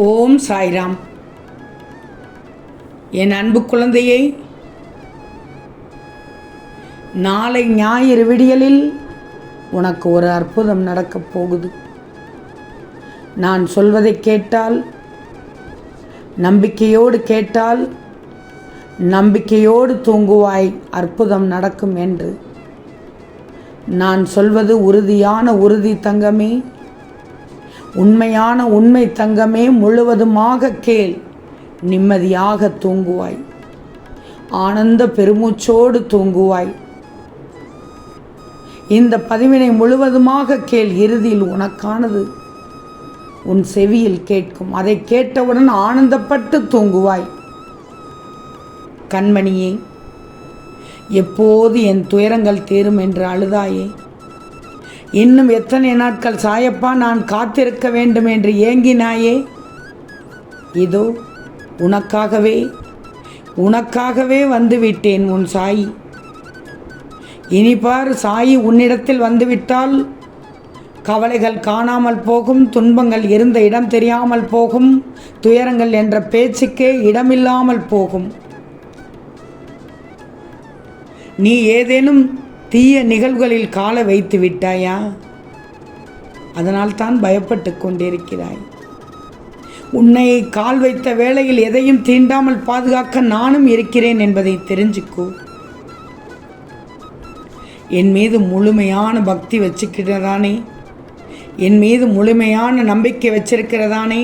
ஓம் சாய்ராம். என் அன்பு குழந்தையை நாளை ஞாயிறு விடியலில் உனக்கு ஒரு அற்புதம் நடக்கப் போகுது. நான் சொல்வதை கேட்டால் நம்பிக்கையோடு கேட்டால் நம்பிக்கையோடு தூங்குவாய் அற்புதம் நடக்கும் என்று. நான் சொல்வது உறுதியான உறுதி தங்கமே உண்மையான உண்மை தங்கமே முழுவதுமாக கேள். நிம்மதியாக தூங்குவாய். ஆனந்த பெருமூச்சோடு தூங்குவாய். இந்த பதிவினை முழுவதுமாக கேள். இறுதியில் உனக்கானது உன் செவியில் கேட்கும். அதை கேட்டவுடன் ஆனந்தப்பட்டு தூங்குவாய். கண்மணியே எப்போது என் துயரங்கள் தீரும் என்று அழுதாயே? இன்னும் எத்தனை நாட்கள் சாயப்பா நான் காத்திருக்க வேண்டும் என்று ஏங்கினாயே? இதோ உனக்காகவே உனக்காகவே வந்துவிட்டேன் உன் சாயி. இனி பார் சாயி உன்னிடத்தில் வந்துவிட்டால் கவலைகள் காணாமல் போகும் துன்பங்கள் இருந்த இடம் தெரியாமல் போகும் துயரங்கள் என்ற பேச்சுக்கே இடமில்லாமல் போகும். நீ ஏதேனும் தீய நிகழ்வுகளில் கால வைத்து விட்டாயா? அதனால் தான் பயப்பட்டு கொண்டிருக்கிறாய். உன்னை கால் வைத்த வேளையில் எதையும் தீண்டாமல் பாதுகாக்க நானும் இருக்கிறேன் என்பதை தெரிஞ்சுக்கோ. என் மீது முழுமையான பக்தி வச்சுக்கிறதானே என் மீது முழுமையான நம்பிக்கை வச்சிருக்கிறதானே?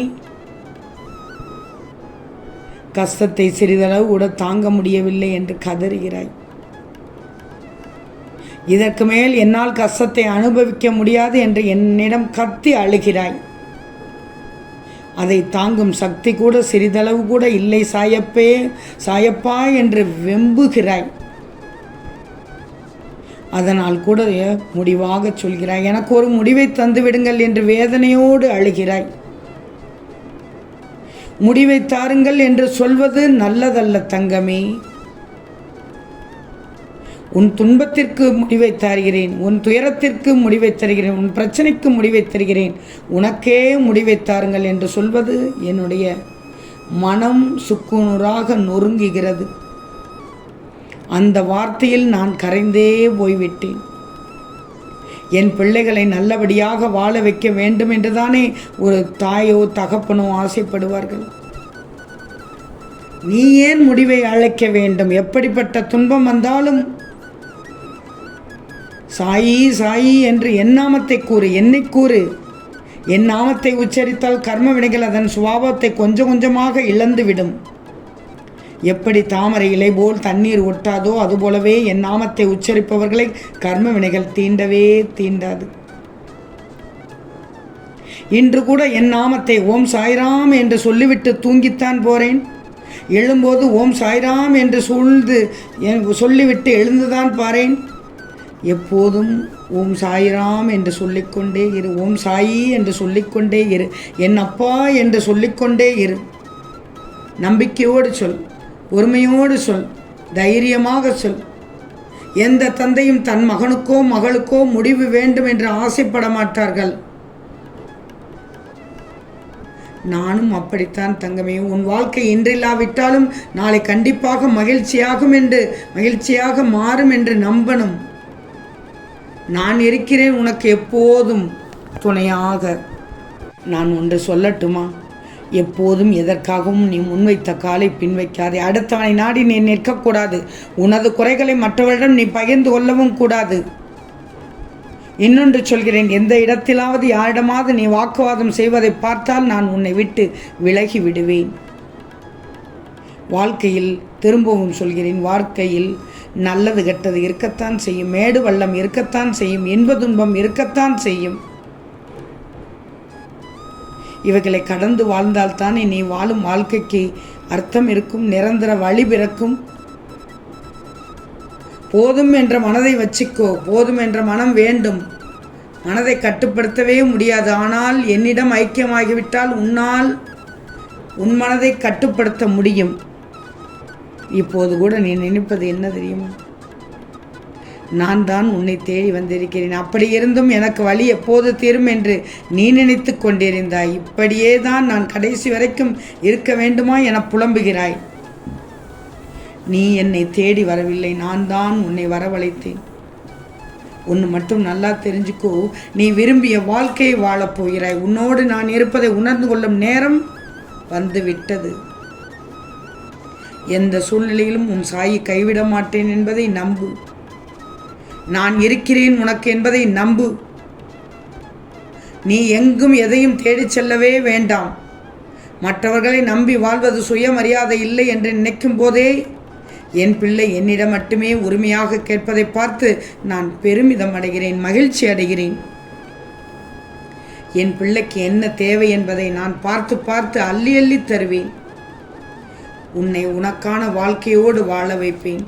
கஷ்டத்தை சிறிதளவு கூட தாங்க முடியவில்லை என்று கதறுகிறாய். இதற்கு மேல் என்னால் கஷ்டத்தை அனுபவிக்க முடியாது என்று என்னிடம் கத்தி அழுகிறாய். அதை தாங்கும் சக்தி கூட சிறிதளவு கூட இல்லை சாயப்பே சாயப்பா என்று வெம்புகிறாய். அதனால் கூட முடிவாக சொல்கிறாய் எனக்கு ஒரு முடிவை தந்து விடுங்கள் என்று வேதனையோடு அழுகிறாய். முடிவை தாருங்கள் என்று சொல்வது நல்லதல்ல தங்கமே. உன் துன்பத்திற்கு முடிவை தருகிறேன் உன் துயரத்திற்கு முடிவை தருகிறேன் உன் பிரச்சனைக்கு முடிவை தருகிறேன். உனக்கே முடிவை தாருங்கள் என்று சொல்வது என்னுடைய மனம் சுக்குநூறாக நொறுங்குகிறது. அந்த வார்த்தையில் நான் கரைந்தே போய்விட்டேன். என் பிள்ளைகளை நல்லபடியாக வாழ வைக்க வேண்டும் என்றுதானே ஒரு தாயோ தகப்பனோ ஆசைப்படுவார்கள். நீ ஏன் முடிவை அழைக்க வேண்டும்? எப்படிப்பட்ட துன்பம் வந்தாலும் சாயி சாயி என்று என் நாமத்தை கூறு என்னை கூறு. என் நாமத்தை உச்சரித்தால் கர்ம வினைகள் அதன் சுபாவத்தை கொஞ்சம் கொஞ்சமாக இழந்துவிடும். எப்படி தாமரை இலை போல் தண்ணீர் ஒட்டாதோ அதுபோலவே என் நாமத்தை உச்சரிப்பவர்களை கர்ம வினைகள் தீண்டவே தீண்டாது. இன்று கூட என் நாமத்தை ஓம் சாய்ராம் என்று சொல்லிவிட்டு தூங்கித்தான் போறேன். எழும்போது ஓம் சாய்ராம் என்று சூழ்ந்து சொல்லிவிட்டு எழுந்துதான் பாரேன் எப்போதும் ஓம் சாயிராம் என்று சொல்லிக்கொண்டே இரு ஓம் சாயி என்று சொல்லிக்கொண்டே இரு என் அப்பா என்று சொல்லிக்கொண்டே இரு. நம்பிக்கையோடு சொல் பொறுமையோடு சொல் தைரியமாக சொல். எந்த தந்தையும் தன் மகனுக்கோ மகளுக்கோ முடிவு வேண்டும் என்று ஆசைப்பட மாட்டார்கள். நானும் அப்படித்தான் தங்கமே உன் வாழ்க்கை இன்றில்லாவிட்டாலும் நாளை கண்டிப்பாக மகிழ்ச்சியாகும் என்று மகிழ்ச்சியாக மாறும் என்று நம்பணும். நான் இருக்கிறேன் உனக்கு எப்போதும் துணையாக. நான் ஒன்று சொல்லட்டுமா? எப்போதும் எதற்காகவும் நீ முன்வைத்த காலை பின்வைக்காதே. அடுத்தவனை நாடி நீ நிற்கக்கூடாது. உனது குறைகளை மற்றவரிடம் நீ பகிர்ந்து கொள்ளவும் கூடாது. இன்னொன்று சொல்கிறேன் எந்த இடத்திலாவது யாரிடமாவது நீ வாக்குவாதம் செய்வதை பார்த்தால் நான் உன்னை விட்டு விலகி விடுவேன். வாழ்க்கையில் திரும்பவும் சொல்கிறேன் வாழ்க்கையில் நல்லது கெட்டது இருக்கத்தான் செய்யும். மேடு வள்ளம் இருக்கத்தான் செய்யும். இன்ப துன்பம் இருக்கத்தான் செய்யும். இவைகளை கடந்து வாழ்ந்தால்தான் நீ வாழும் வாழ்க்கைக்கு அர்த்தம் இருக்கும். நிரந்தர வழி பிறக்கும். போதும் என்ற மனதை வச்சுக்கோ. போதும் என்ற மனம் வேண்டும். மனதை கட்டுப்படுத்தவே முடியாது. ஆனால் என்னிடம் ஐக்கியமாகிவிட்டால் உன்னால் உன் மனதை கட்டுப்படுத்த முடியும். இப்போது கூட நீ நினைப்பது என்ன தெரியுமா? நான் தான் உன்னை தேடி வந்திருக்கிறேன். அப்படி இருந்தும் எனக்கு வழி எப்போது தீரும் என்று நீ நினைத்து கொண்டிருந்தாய். இப்படியே தான் நான் கடைசி வரைக்கும் இருக்க வேண்டுமா என புலம்புகிறாய். நீ என்னை தேடி வரவில்லை. நான் தான் உன்னை வரவழைத்தேன். ஒன்று மட்டும் நல்லா தெரிஞ்சுக்கோ. நீ விரும்பிய வாழ்க்கையை வாழப் போகிறாய். உன்னோடு நான் இருப்பதை உணர்ந்து கொள்ளும் நேரம் வந்துவிட்டது. எந்த சூழ்நிலையிலும் உன் சாயை கைவிட மாட்டேன் என்பதை நம்பு. நான் இருக்கிறேன் உனக்கு என்பதை நம்பு. நீ எங்கும் எதையும் தேடிச் செல்லவே வேண்டாம். மற்றவர்களை நம்பி வாழ்வது சுயமரியாதை இல்லை என்று நினைக்கும் போதே என் பிள்ளை என்னிடம் மட்டுமே உரிமையாக கேட்பதை பார்த்து நான் பெருமிதம் அடைகிறேன் மகிழ்ச்சி அடைகிறேன். என் பிள்ளைக்கு என்ன தேவை என்பதை நான் பார்த்து பார்த்து அள்ளி அள்ளி தருவேன். உன்னை உனக்கான வாழ்க்கையோடு வாழ வைப்பேன்.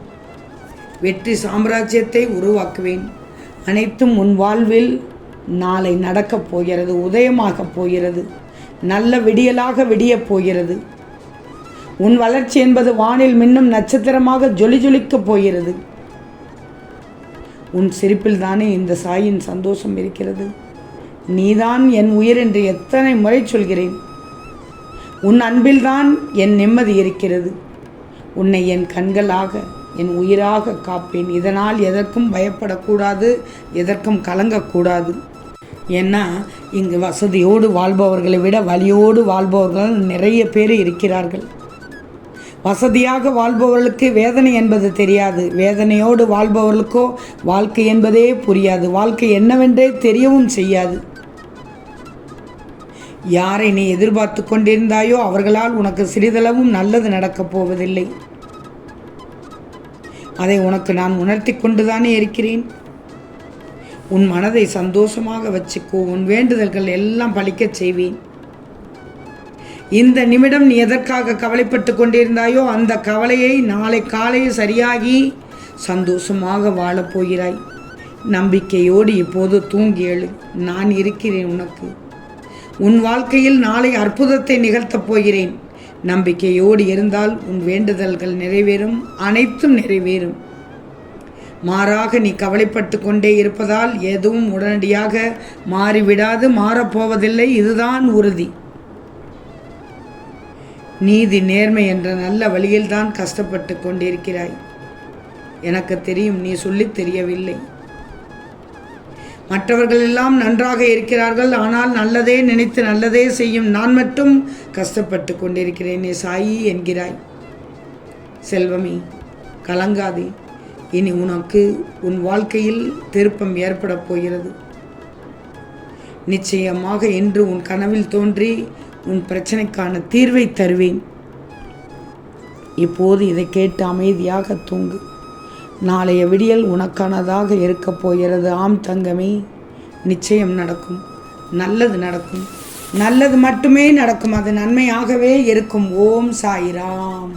வெற்றி சாம்ராஜ்யத்தை உருவாக்குவேன். அனைத்தும் உன் வாழ்வில் நாளை நடக்கப் போகிறது உதயமாகப் போகிறது நல்ல விடியலாக விடியப் போகிறது. உன் வளர்ச்சி என்பது வானில் மின்னும் நட்சத்திரமாக ஜொலி ஜொலிக்கப் போகிறது. உன் சிரிப்பில் தானே இந்த சாயின் சந்தோஷம் இருக்கிறது. நீதான் என் உயிர் என்று எத்தனை முறை சொல்கிறேன். உன் அன்பில்தான் என் நிம்மதி இருக்கிறது. உன்னை என் கண்களாக என் உயிராக காப்பேன். இதனால் எதற்கும் பயப்படக்கூடாது எதற்கும் கலங்கக்கூடாது. ஏன்னா இங்கு வசதியோடு வாழ்பவர்களை விட வலியோடு வாழ்பவர்கள் நிறைய பேர் இருக்கிறார்கள். வசதியாக வாழ்பவர்களுக்கு வேதனை என்பது தெரியாது. வேதனையோடு வாழ்பவர்களுக்கோ வாழ்க்கை என்பதே புரியாது. வாழ்க்கை என்னவென்றே தெரியவும் செய்யாது. யாரை நீ எதிர்பார்த்து கொண்டிருந்தாயோ அவர்களால் உனக்கு சிறிதளவும் நல்லது நடக்கப் போவதில்லை. அதை உனக்கு நான் உணர்த்தி கொண்டுதானே இருக்கிறேன்? உன் மனதை சந்தோஷமாக வச்சுக்கோ உன் வேண்டுதல்கள் எல்லாம் பழிக்கச் செய்வேன். இந்த நிமிடம் நீ எதற்காக கவலைப்பட்டு கொண்டிருந்தாயோ அந்த கவலையை நாளை காலையில் சரியாகி சந்தோஷமாக வாழப் போகிறாய். நம்பிக்கையோடு இப்போது தூங்கி எழு. நான் இருக்கிறேன் உனக்கு. உன் வாழ்க்கையில் நாளை அற்புதத்தை நிகழ்த்தப் போகிறேன். நம்பிக்கையோடு இருந்தால் உன் வேண்டுதல்கள் நிறைவேறும் அனைத்தும் நிறைவேறும். மாறாக நீ கவலைப்பட்டு கொண்டே இருப்பதால் எதுவும் உடனடியாக மாறிவிடாது மாறப்போவதில்லை இதுதான் உறுதி. நீதி நேர்மை என்ற நல்ல வழியில்தான் கஷ்டப்பட்டு கொண்டிருக்கிறாய். எனக்கு தெரியும் நீ சொல்லித் தெரியவில்லை. மற்றவர்கள் எல்லாம் நன்றாக இருக்கிறார்கள் ஆனால் நல்லதே நினைத்து நல்லதே செய்யும் நான் மட்டும் கஷ்டப்பட்டு கொண்டிருக்கிறேன் நீ சாயி என்கிறாய். செல்வமே கலங்காதே. இனி உனக்கு உன் வாழ்க்கையில் திருப்பம் ஏற்படப் போகிறது. நிச்சயமாக இன்று உன் கனவில் தோன்றி உன் பிரச்சனைக்கான தீர்வை தருவேன். இப்போது இதை கேட்டு அமைதியாக தூங்கு. நாளைய விடியல் உனக்கானதாக இருக்கப் போகிறது. ஆம் தங்கமே நிச்சயம் நடக்கும். நல்லது நடக்கும். நல்லது மட்டுமே நடக்கும். அது நன்மையாகவே இருக்கும். ஓம் சாய்ராம்.